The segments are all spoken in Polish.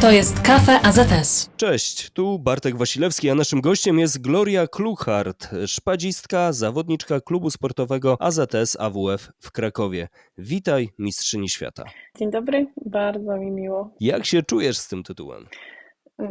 To jest Kafe AZS. Cześć, tu Bartek Wasilewski, a naszym gościem jest Gloria Kluchart, szpadzistka, zawodniczka klubu sportowego AZS AWF w Krakowie. Witaj, mistrzyni świata. Dzień dobry, bardzo mi miło. Jak się czujesz z tym tytułem?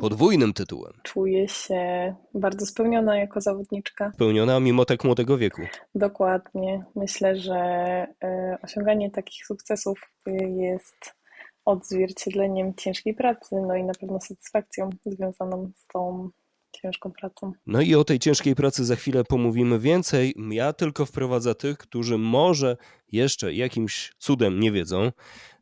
Podwójnym tytułem. Czuję się bardzo spełniona jako zawodniczka. Pełniona mimo tak młodego wieku. Dokładnie. Myślę, że e, osiąganie takich sukcesów e, jest odzwierciedleniem ciężkiej pracy, no i na pewno satysfakcją związaną z tą ciężką pracą. No i o tej ciężkiej pracy za chwilę pomówimy więcej. Ja tylko wprowadzę tych, którzy może jeszcze jakimś cudem nie wiedzą.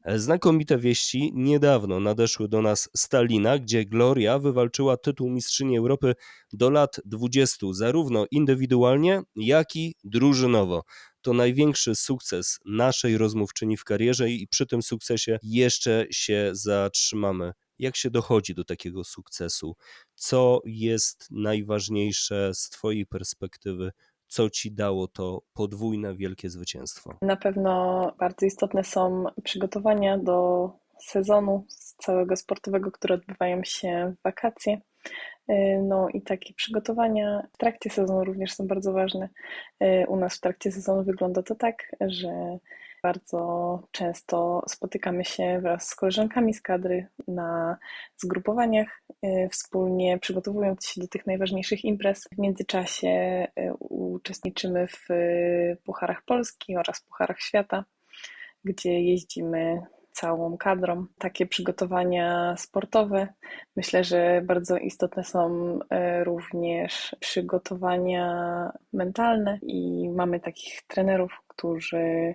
Znakomite wieści niedawno nadeszły do nas Stalina, gdzie Gloria wywalczyła tytuł Mistrzyni Europy do lat 20, zarówno indywidualnie, jak i drużynowo. To największy sukces naszej rozmówczyni w karierze i przy tym sukcesie jeszcze się zatrzymamy. Jak się dochodzi do takiego sukcesu? Co jest najważniejsze z Twojej perspektywy? Co Ci dało to podwójne wielkie zwycięstwo? Na pewno bardzo istotne są przygotowania do sezonu całego sportowego, które odbywają się w wakacje. No i takie przygotowania w trakcie sezonu również są bardzo ważne. U nas w trakcie sezonu wygląda to tak, że bardzo często spotykamy się wraz z koleżankami z kadry na zgrupowaniach, wspólnie przygotowując się do tych najważniejszych imprez. W międzyczasie uczestniczymy w Pucharach Polski oraz Pucharach Świata, gdzie jeździmy całą kadrą. Takie przygotowania sportowe. Myślę, że bardzo istotne są również przygotowania mentalne i mamy takich trenerów, którzy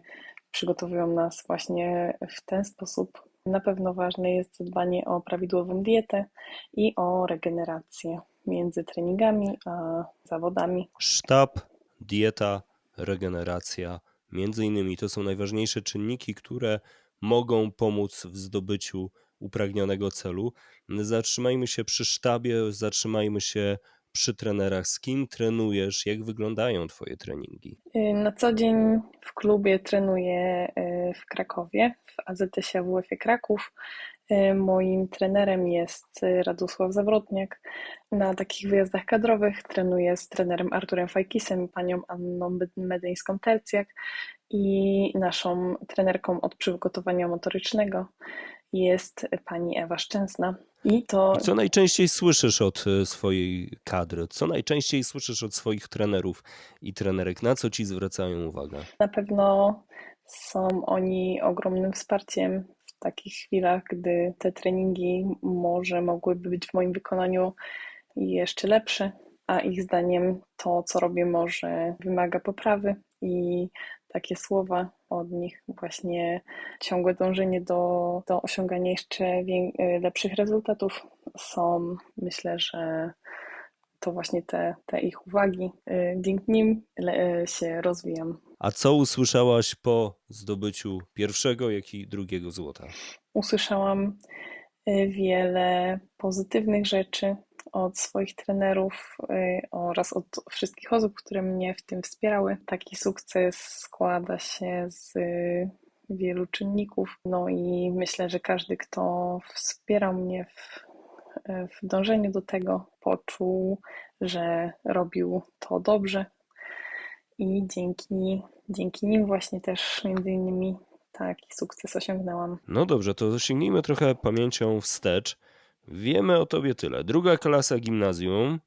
przygotowują nas właśnie w ten sposób. Na pewno ważne jest zadbanie o prawidłową dietę i o regenerację między treningami a zawodami. Sztab, dieta, regeneracja, między innymi to są najważniejsze czynniki, które mogą pomóc w zdobyciu upragnionego celu. Zatrzymajmy się przy sztabie, zatrzymajmy się przy trenerach. Z kim trenujesz? Jak wyglądają Twoje treningi? Na co dzień w klubie trenuję y, w Krakowie, w AZS-ie AWF Kraków. Y, Moim trenerem jest Radosław Zawrotniak. Na takich wyjazdach kadrowych trenuję z trenerem Arturem Fajkisem i panią Anną Medyńską-Tercjak i naszą trenerką od przygotowania motorycznego jest pani Ewa Szczęsna. I to I co najczęściej słyszysz od e, swojej kadry? Co najczęściej słyszysz od swoich trenerów i trenerek? Na co ci zwracają uwagę? na pewno są oni ogromnym wsparciem w takich chwilach, gdy te treningi może mogłyby być w moim wykonaniu jeszcze lepsze, a ich zdaniem to, co robię, może wymaga poprawy i takie słowa od nich, właśnie ciągłe dążenie do, do osiągania jeszcze wię- lepszych rezultatów są, myślę, że to właśnie te, te ich uwagi, y, dzięki nim le- się rozwijam. A co usłyszałaś po zdobyciu pierwszego, jak i drugiego złota? Usłyszałam wiele pozytywnych rzeczy od swoich trenerów y, oraz od wszystkich osób, które mnie w tym wspierały. Taki sukces składa się z y, wielu czynników. No i myślę, że każdy, kto wspierał mnie w, w dążeniu do tego, poczuł, że robił to dobrze. I dzięki, dzięki nim właśnie też między innymi taki sukces osiągnęłam. No dobrze, to sięgnijmy trochę pamięcią wstecz. Wiemy o tobie tyle. Druga klasa gimnazjum,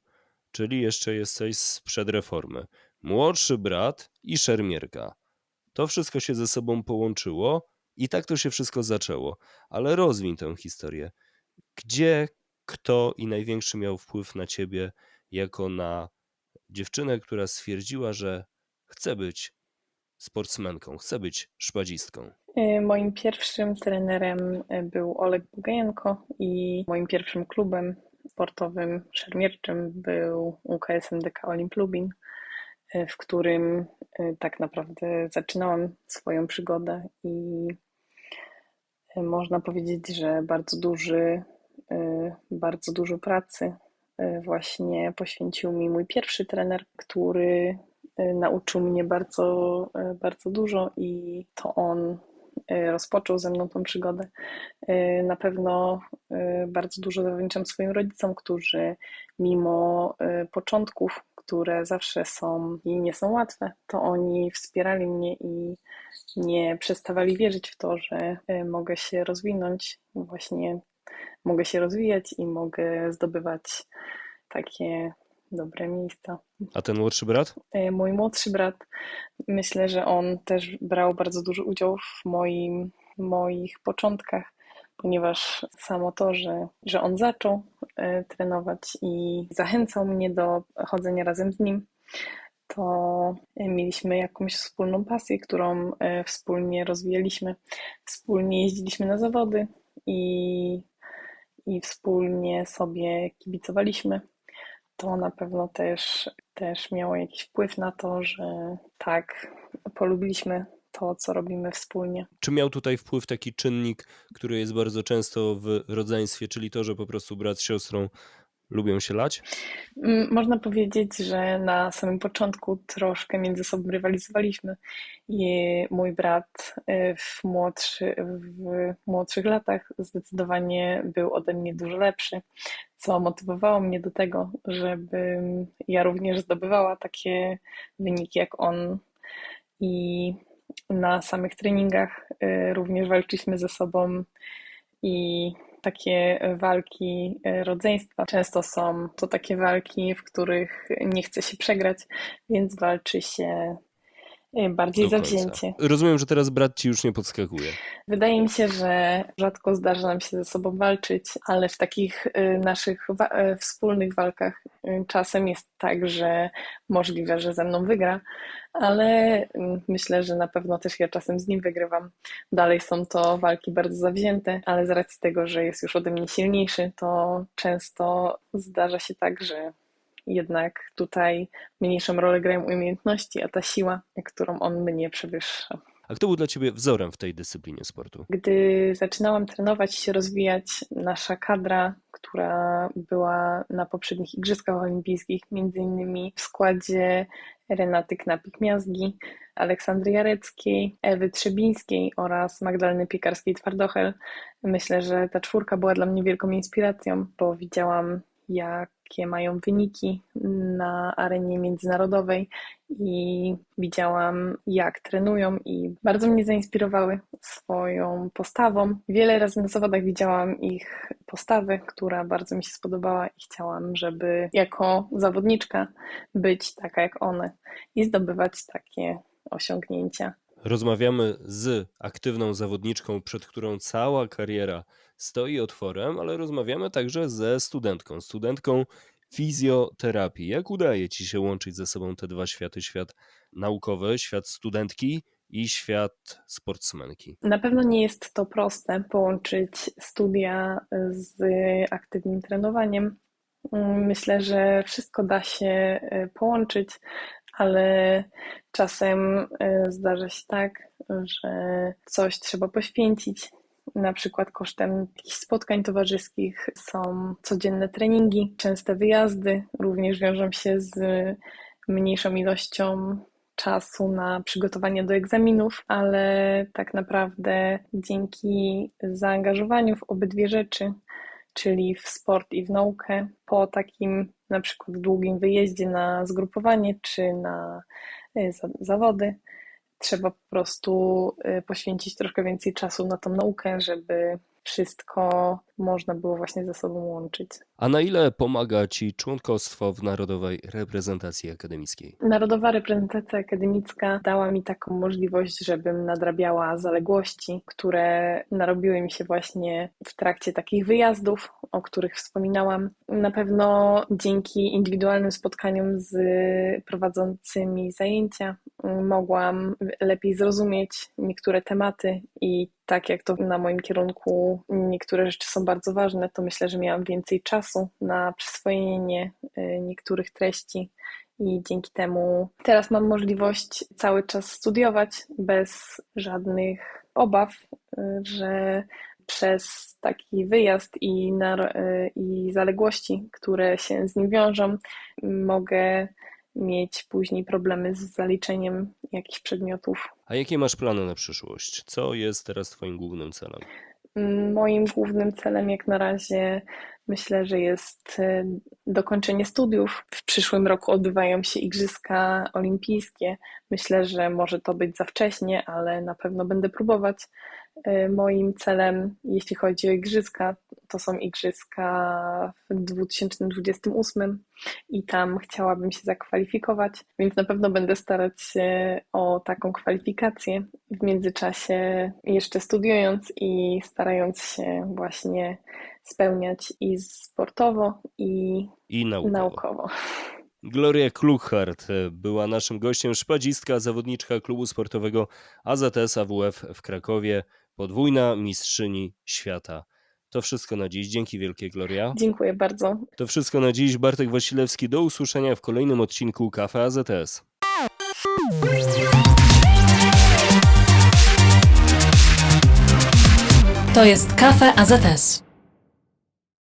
czyli jeszcze jesteś sprzed reformy. Młodszy brat i szermierka. To wszystko się ze sobą połączyło i tak to się wszystko zaczęło. Ale rozwiń tę historię. Gdzie, kto i największy miał wpływ na ciebie jako na dziewczynę, która stwierdziła, że chce być sportsmenką, chce być szpadzistką? Y, Moim pierwszym trenerem y, był Oleg Bugajenko i moim pierwszym klubem sportowym szermierczym był UKS MDK Olimp Lubin, y, w którym tak naprawdę zaczynałam swoją przygodę i można powiedzieć, że bardzo duży, bardzo dużo pracy właśnie poświęcił mi mój pierwszy trener, który nauczył mnie bardzo, y, bardzo dużo i to on y, rozpoczął ze mną tą przygodę. Y, Na pewno y, bardzo dużo zawdzięczam swoim rodzicom, którzy mimo y, początków, które zawsze są i nie są łatwe, to oni wspierali mnie i nie przestawali wierzyć w to, że y, mogę się rozwinąć, właśnie mogę się rozwijać i mogę zdobywać takie dobre miejsca. A ten młodszy brat? E, Mój młodszy brat, myślę, że on też brał bardzo duży udział w moim, moich początkach, ponieważ samo to, że, że on zaczął e, trenować i zachęcał mnie do chodzenia razem z nim, to e, mieliśmy jakąś wspólną pasję, którą wspólnie rozwijaliśmy. Wspólnie jeździliśmy na zawody i, i wspólnie sobie kibicowaliśmy to na pewno też, też miało jakiś wpływ na to, że tak, polubiliśmy to, co robimy wspólnie. Czy miał tutaj wpływ taki czynnik, który jest bardzo często w rodzeństwie, czyli to, że po prostu brat z siostrą lubią się lać? Mm, Można powiedzieć, że na samym początku troszkę między sobą rywalizowaliśmy. I mój brat y, w, młodszy, w młodszych latach zdecydowanie był ode mnie dużo lepszy, co motywowało mnie do tego, żebym ja również zdobywała takie wyniki jak on. I na samych treningach y, również walczyliśmy ze sobą i takie walki e, rodzeństwa. Często są to takie walki, w których nie chce się przegrać, więc walczy się bardziej zawzięcie. Rozumiem, że teraz brat ci już nie podskakuje. Wydaje mi się, że rzadko zdarza nam się ze sobą walczyć, ale w takich y, naszych wa- y, wspólnych walkach y, czasem jest tak, że możliwe, że ze mną wygra, ale y, myślę, że na pewno też ja czasem z nim wygrywam. Dalej są to walki bardzo zawzięte, ale z racji tego, że jest już ode mnie silniejszy, to często zdarza się tak, że jednak tutaj mniejszą rolę grają umiejętności, a ta siła, którą on mnie przewyższa. A kto był dla ciebie wzorem w tej dyscyplinie sportu? Gdy zaczynałam trenować i się rozwijać, nasza kadra, która była na poprzednich Igrzyskach Olimpijskich, między innymi w składzie Renaty Knapik-Miazgi, Aleksandry Jareckiej, Ewy Trzebińskiej oraz Magdaleny Piekarskiej-Twardochel. Myślę, że ta czwórka była dla mnie wielką inspiracją, bo widziałam, jakie mają wyniki na arenie międzynarodowej i widziałam, jak trenują, i bardzo mnie zainspirowały swoją postawą. Wiele razy na zawodach widziałam ich postawę, która bardzo mi się spodobała, i chciałam, żeby jako zawodniczka być taka jak one i zdobywać takie osiągnięcia. Rozmawiamy z aktywną zawodniczką, przed którą cała kariera stoi otworem, ale rozmawiamy także ze studentką, studentką fizjoterapii. Jak udaje ci się łączyć ze sobą te dwa światy, świat naukowy, świat studentki i świat sportsmenki? Na pewno nie jest to proste połączyć studia z aktywnym trenowaniem. Myślę, że wszystko da się y, połączyć, ale czasem y, zdarza się tak, że coś trzeba poświęcić. Na przykład kosztem jakichś spotkań towarzyskich są codzienne treningi, częste wyjazdy, również wiążą się z mniejszą ilością czasu na przygotowanie do egzaminów, ale tak naprawdę dzięki zaangażowaniu w obydwie rzeczy, czyli w sport i w naukę, po takim na przykład długim wyjeździe na zgrupowanie czy na za- zawody, trzeba po prostu y, poświęcić troszkę więcej czasu na tą naukę, żeby wszystko można było właśnie ze sobą łączyć. A na ile pomaga ci członkostwo w Narodowej Reprezentacji Akademickiej? Narodowa reprezentacja akademicka dała mi taką możliwość, żebym nadrabiała zaległości, które narobiły mi się właśnie w trakcie takich wyjazdów, o których wspominałam. Na pewno dzięki indywidualnym spotkaniom z prowadzącymi zajęcia mm, mogłam lepiej zrozumieć niektóre tematy i tak jak to na moim kierunku niektóre rzeczy są bardzo ważne, to myślę, że miałam więcej czasu na przyswojenie y, niektórych treści i dzięki temu teraz mam możliwość cały czas studiować bez żadnych obaw, y, że przez taki wyjazd i, nar- y, i zaległości, które się z nim wiążą, mogę mieć później problemy z zaliczeniem jakichś przedmiotów. A jakie masz plany na przyszłość? Co jest teraz Twoim głównym celem? Moim głównym celem jak na razie myślę, że jest e, dokończenie studiów. W przyszłym roku odbywają się Igrzyska Olimpijskie. Myślę, że może to być za wcześnie, ale na pewno będę próbować. E, Moim celem, jeśli chodzi o Igrzyska, to są Igrzyska w 2028 i tam chciałabym się zakwalifikować, więc na pewno będę starać się o taką kwalifikację w międzyczasie jeszcze studiując i starając się właśnie spełniać i sportowo, i I naukowo. naukowo. Gloria Kluchart była naszym gościem, szpadzistka, zawodniczka klubu sportowego AZS AWF w Krakowie, podwójna mistrzyni świata. To wszystko na dziś. Dzięki wielkie, Gloria. Dziękuję bardzo. To wszystko na dziś. Bartek Wasilewski. Do usłyszenia w kolejnym odcinku Kafe AZS. To jest Kafe AZS.